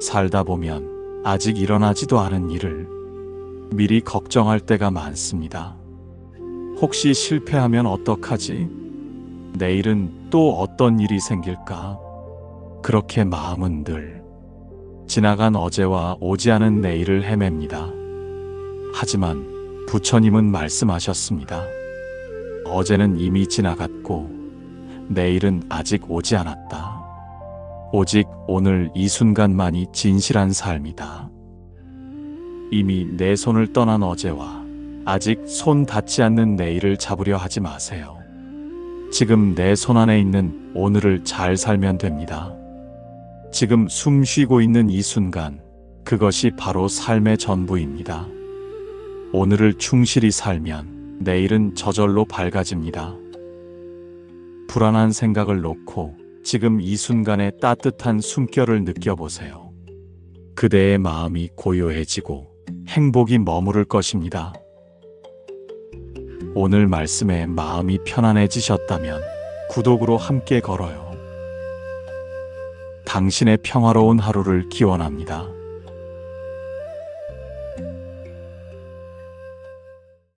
살다 보면 아직 일어나지도 않은 일을 미리 걱정할 때가 많습니다. 혹시 실패하면 어떡하지? 내일은 또 어떤 일이 생길까? 그렇게 마음은 늘 지나간 어제와 오지 않은 내일을 헤맵니다. 하지만 부처님은 말씀하셨습니다. 어제는 이미 지나갔고 내일은 아직 오지 않았다. 오직 오늘 이 순간만이 진실한 삶이다. 이미 내 손을 떠난 어제와 아직 손 닿지 않는 내일을 잡으려 하지 마세요. 지금 내 손 안에 있는 오늘을 잘 살면 됩니다. 지금 숨 쉬고 있는 이 순간, 그것이 바로 삶의 전부입니다. 오늘을 충실히 살면 내일은 저절로 밝아집니다. 불안한 생각을 놓고 지금 이 순간의 따뜻한 숨결을 느껴보세요. 그대의 마음이 고요해지고 행복이 머무를 것입니다. 오늘 말씀에 마음이 편안해지셨다면 구독으로 함께 걸어요. 당신의 평화로운 하루를 기원합니다.